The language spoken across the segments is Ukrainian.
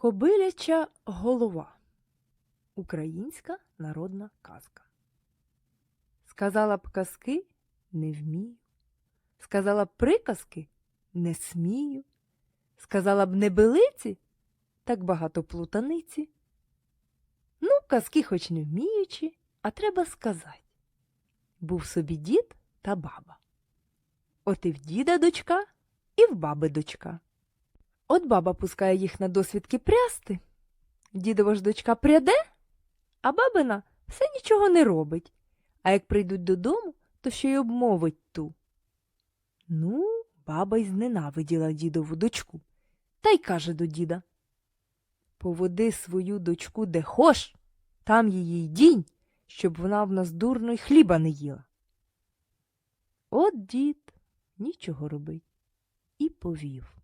Кобиляча голова. Українська народна казка. Сказала б казки не вмію. Сказала б приказки не смію. Сказала б небелиці, так багато плутаниці. Ну, казки хоч не вміючи, а треба сказати. Був собі дід та баба. От і в діда дочка, і в баби дочка. От баба пускає їх на досвідки прясти. Дідова ж дочка пряде, а бабина все нічого не робить. А як прийдуть додому, то ще й обмовить ту. Ну, баба й зненавиділа дідову дочку, та й каже до діда Поводи свою дочку де хош, там її й дінь, щоб вона в нас дурно й хліба не їла. От дід нічого робить і повів.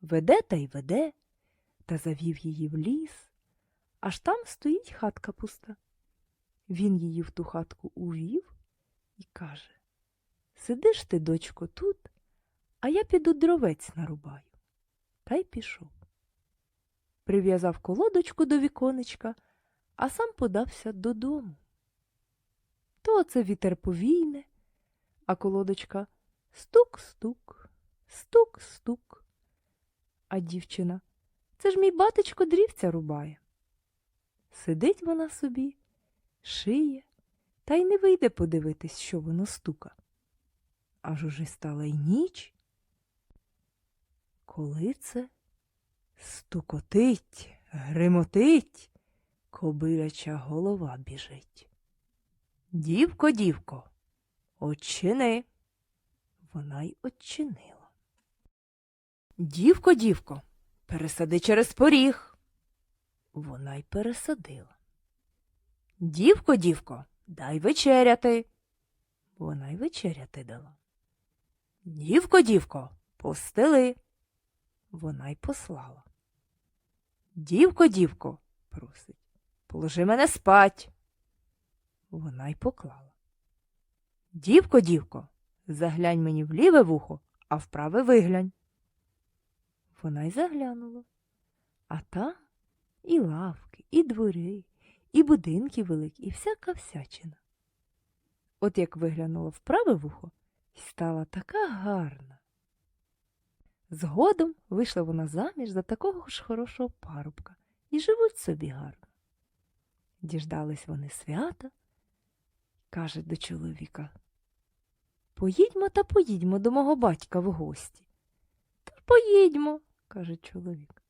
Веде та й веде, та завів її в ліс, аж там стоїть хатка пуста. Він її в ту хатку увів і каже Сидиш ти, дочко, тут, а я піду дровець нарубаю. Та й пішов. Прив'язав колодочку до віконечка, а сам подався додому. То оце вітер повійне, а колодочка стук-стук, стук-стук. А дівчина це ж мій батечко дрівця рубає. Сидить вона собі, шиє, та й не вийде подивитись, що воно стука. Аж уже стала й ніч. Коли це стукотить, гримотить, кобиляча голова біжить. Дівко, дівко, очини. Вона й очинила. Дівко, дівко, пересади через поріг. Вона й пересадила. Дівко, дівко, дай вечеряти. Вона й вечеряти дала. Дівко, дівко, постели. Вона й послала. Дівко, дівко, просить, положи мене спать. Вона й поклала. Дівко, дівко, заглянь мені в ліве вухо, а в праве виглянь. Вона й заглянула. А там і лавки, і двори, і будинки великі, і всяка всячина. От як виглянула в праве вухо, й стала така гарна. Згодом вийшла вона заміж за такого ж хорошого парубка і живуть собі гарно. Діждались вони свята, каже до чоловіка. Поїдьмо та поїдьмо до мого батька в гості. Та поїдьмо, каже чоловік.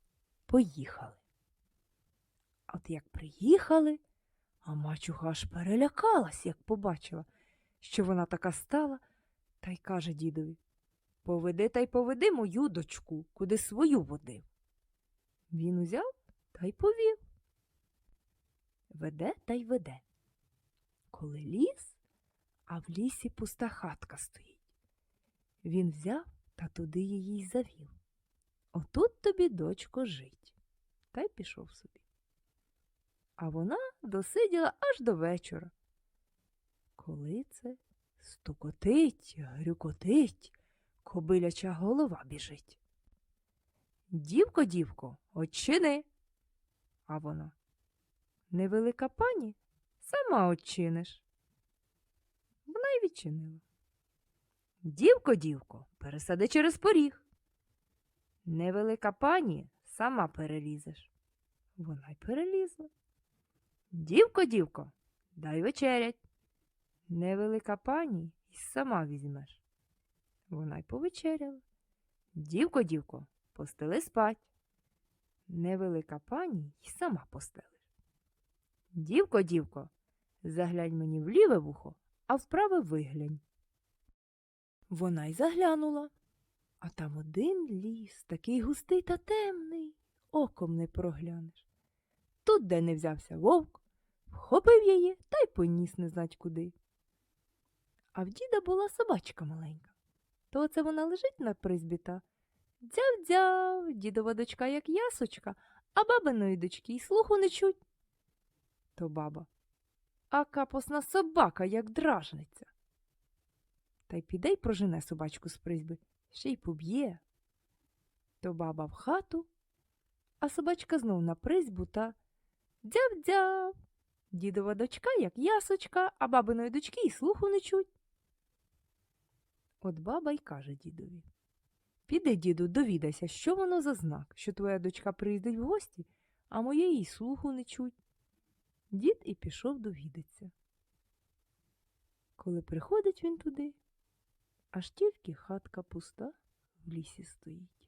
Поїхали. От як приїхали, а мачуха аж перелякалась, як побачила, що вона така стала, та й каже дідові Поведи та й поведи мою дочку, куди свою водив. Він узяв та й повів. Веде та й веде. Коли ліс, а в лісі пуста хатка стоїть. Він взяв та туди її й завів. Отут тобі, дочко, жить. Та й пішов собі. А вона досиділа аж до вечора. Коли це стукотить, грюкотить, кобиляча голова біжить. Дівко, дівко, очини. А вона. Невелика пані, сама очиниш. Вона й відчинила. Дівко, дівко, пересади через поріг. Невелика пані, сама перелізеш. Вона й перелізла. Дівко, дівко, дай вечерять. Невелика пані й сама візьмеш. Вона й повечеряла. Дівко, дівко, постели спать. Невелика пані й сама постелиш. Дівко, дівко, заглянь мені в ліве вухо, а в праве виглянь. Вона й заглянула, а там один ліс, такий густий та темний, оком не проглянеш. Тут, де не взявся вовк, вхопив її та й поніс не знать куди. А в діда була собачка маленька. То оце вона лежить на призбі та дзяв-дзяв, дідова дочка, як ясочка, а бабиної дочки й слуху не чуть. То баба. А капосна собака, як дражниця. Та й піде й прожене собачку з призьби, ще й поб'є. То баба в хату, А собачка знов на призьбу та дзяв-дзяв. Дідова дочка, як ясочка, а бабиної дочки й слуху не чуть. От баба й каже дідові. Піди, діду, довідайся, що воно за знак, що твоя дочка приїздить в гості, а моєї слуху не чуть. Дід і пішов довідатися. Коли приходить він туди, аж тільки хатка пуста в лісі стоїть.